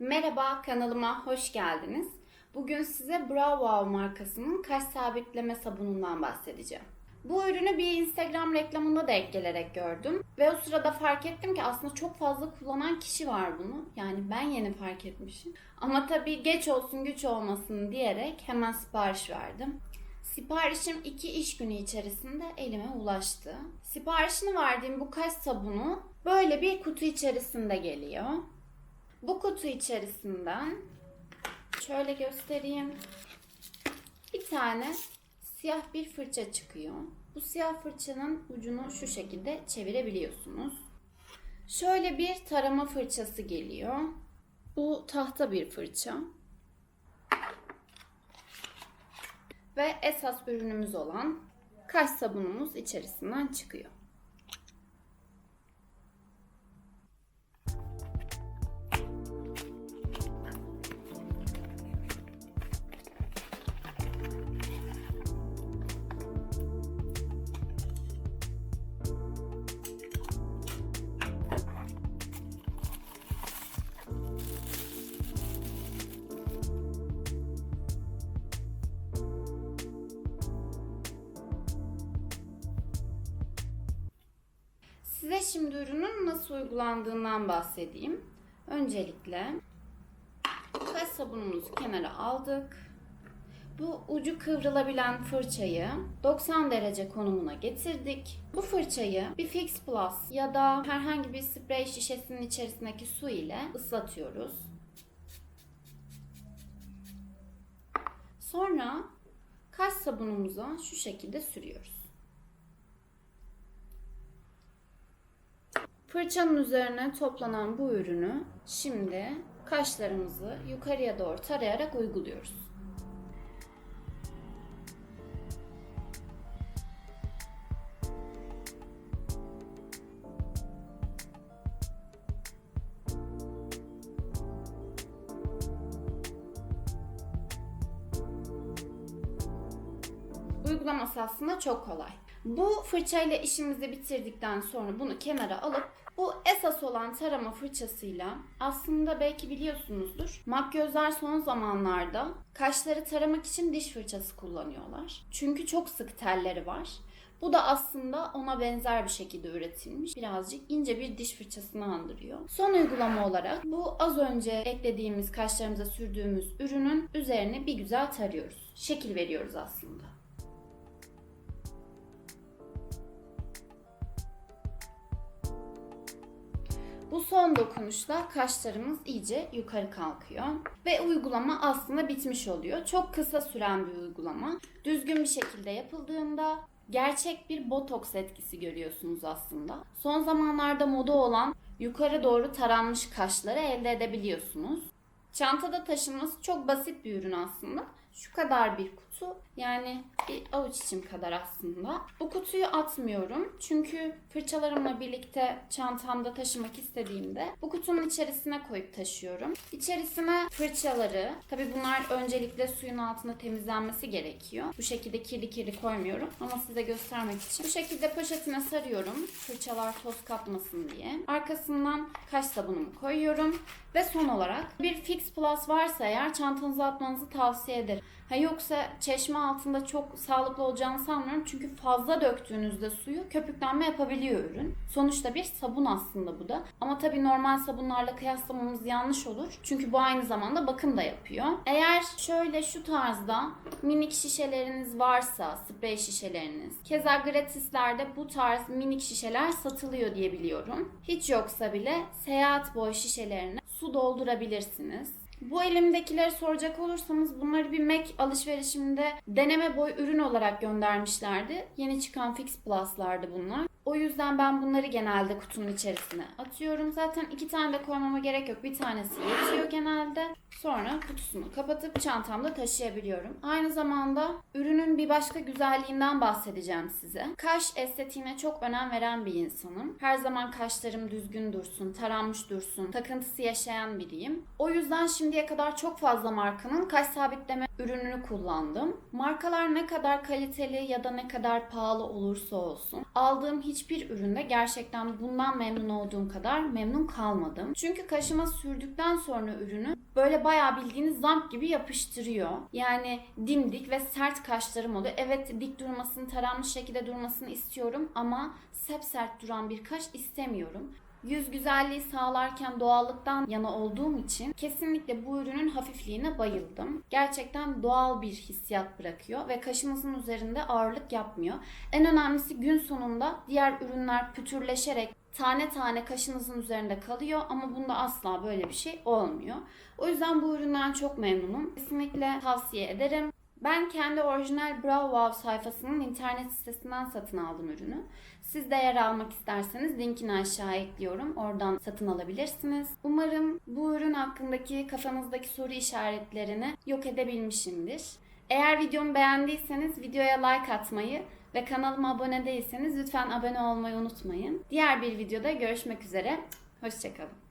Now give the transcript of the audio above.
Merhaba kanalıma hoş geldiniz. Bugün size Bravo markasının kaş sabitleme sabunundan bahsedeceğim. Bu ürünü bir Instagram reklamında da ek gelerek gördüm. Ve o sırada fark ettim ki aslında çok fazla kullanan kişi var bunu. Yani ben yeni fark etmişim. Ama tabii geç olsun güç olmasın diyerek hemen sipariş verdim. Siparişim 2 iş günü içerisinde elime ulaştı. Siparişini verdiğim bu kaş sabunu böyle bir kutu içerisinde geliyor. Bu kutu içerisinden şöyle göstereyim. Bir tane siyah bir fırça çıkıyor. Bu siyah fırçanın ucunu şu şekilde çevirebiliyorsunuz. Şöyle bir tarama fırçası geliyor. Bu tahta bir fırça. Ve esas ürünümüz olan kaş sabunumuz içerisinden çıkıyor. Şimdi ürünün nasıl uygulandığından bahsedeyim. Öncelikle kaş sabunumuzu kenara aldık. Bu ucu kıvrılabilen fırçayı 90 derece konumuna getirdik. Bu fırçayı bir Fix Plus ya da herhangi bir sprey şişesinin içerisindeki su ile ıslatıyoruz. Sonra kaş sabunumuza şu şekilde sürüyoruz. Fırçanın üzerine toplanan bu ürünü şimdi kaşlarımızı yukarıya doğru tarayarak uyguluyoruz. Uygulaması aslında çok kolay. Bu fırçayla işimizi bitirdikten sonra bunu kenara alıp bu esas olan tarama fırçasıyla aslında belki biliyorsunuzdur. Makyözler son zamanlarda kaşları taramak için diş fırçası kullanıyorlar. Çünkü çok sık telleri var. Bu da aslında ona benzer bir şekilde üretilmiş. Birazcık ince bir diş fırçasını andırıyor. Son uygulama olarak bu az önce eklediğimiz kaşlarımıza sürdüğümüz ürünün üzerine bir güzel tarıyoruz. Şekil veriyoruz aslında. Bu son dokunuşla kaşlarımız iyice yukarı kalkıyor. Ve uygulama aslında bitmiş oluyor. Çok kısa süren bir uygulama. Düzgün bir şekilde yapıldığında gerçek bir botoks etkisi görüyorsunuz aslında. Son zamanlarda moda olan yukarı doğru taranmış kaşları elde edebiliyorsunuz. Çantada taşınması çok basit bir ürün aslında. Şu kadar bir kutu. Yani bir avuç içim kadar aslında. Bu kutuyu atmıyorum. Çünkü fırçalarımla birlikte çantamda taşımak istediğimde bu kutunun içerisine koyup taşıyorum. İçerisine fırçaları, tabi bunlar öncelikle suyun altında temizlenmesi gerekiyor. Bu şekilde kirli kirli koymuyorum ama size göstermek için. Bu şekilde poşetine sarıyorum. Fırçalar toz kapmasın diye. Arkasından kaş sabunumu koyuyorum. Ve son olarak bir Fix Plus varsa eğer çantanıza atmanızı tavsiye ederim. Ha yoksa çeşme altında çok sağlıklı olacağını sanmıyorum. Çünkü fazla döktüğünüzde suyu köpüklenme yapabiliyor ürün. Sonuçta bir sabun aslında bu da. Ama tabii normal sabunlarla kıyaslamamız yanlış olur. Çünkü bu aynı zamanda bakım da yapıyor. Eğer şöyle şu tarzda minik şişeleriniz varsa, sprey şişeleriniz. Keza gratislerde bu tarz minik şişeler satılıyor diye biliyorum. Hiç yoksa bile seyahat boy şişelerine su doldurabilirsiniz. Bu elimdekileri soracak olursanız bunları bir Mac alışverişimde deneme boy ürün olarak göndermişlerdi. Yeni çıkan Fix Plus'lardı bunlar. O yüzden ben bunları genelde kutunun içerisine atıyorum. Zaten iki tane de koymama gerek yok. Bir tanesi yetiyor genelde. Sonra kutusunu kapatıp çantamda taşıyabiliyorum. Aynı zamanda ürünün bir başka güzelliğinden bahsedeceğim size. Kaş estetiğine çok önem veren bir insanım. Her zaman kaşlarım düzgün dursun, taranmış dursun, takıntısı yaşayan biriyim. O yüzden şimdiye kadar çok fazla markanın kaş sabitleme ürününü kullandım. Markalar ne kadar kaliteli ya da ne kadar pahalı olursa olsun aldığım hiçbir üründe gerçekten bundan memnun olduğum kadar memnun kalmadım. Çünkü kaşıma sürdükten sonra ürünü böyle bayağı bildiğiniz zamp gibi yapıştırıyor. Yani dimdik ve sert kaşlarım oluyor. Evet dik durmasını, taranmış şekilde durmasını istiyorum ama sep sert duran bir kaş istemiyorum. Yüz güzelliği sağlarken doğallıktan yana olduğum için kesinlikle bu ürünün hafifliğine bayıldım. Gerçekten doğal bir hissiyat bırakıyor ve kaşınızın üzerinde ağırlık yapmıyor. En önemlisi gün sonunda diğer ürünler pütürleşerek tane tane kaşınızın üzerinde kalıyor ama bunda asla böyle bir şey olmuyor. O yüzden bu üründen çok memnunum. Kesinlikle tavsiye ederim. Ben kendi orijinal Brow Wow sayfasının internet sitesinden satın aldım ürünü. Siz de yer almak isterseniz linkini aşağı ekliyorum. Oradan satın alabilirsiniz. Umarım bu ürün hakkındaki kafanızdaki soru işaretlerini yok edebilmişimdir. Eğer videomu beğendiyseniz videoya like atmayı ve kanalıma abone değilseniz lütfen abone olmayı unutmayın. Diğer bir videoda görüşmek üzere. Hoşçakalın.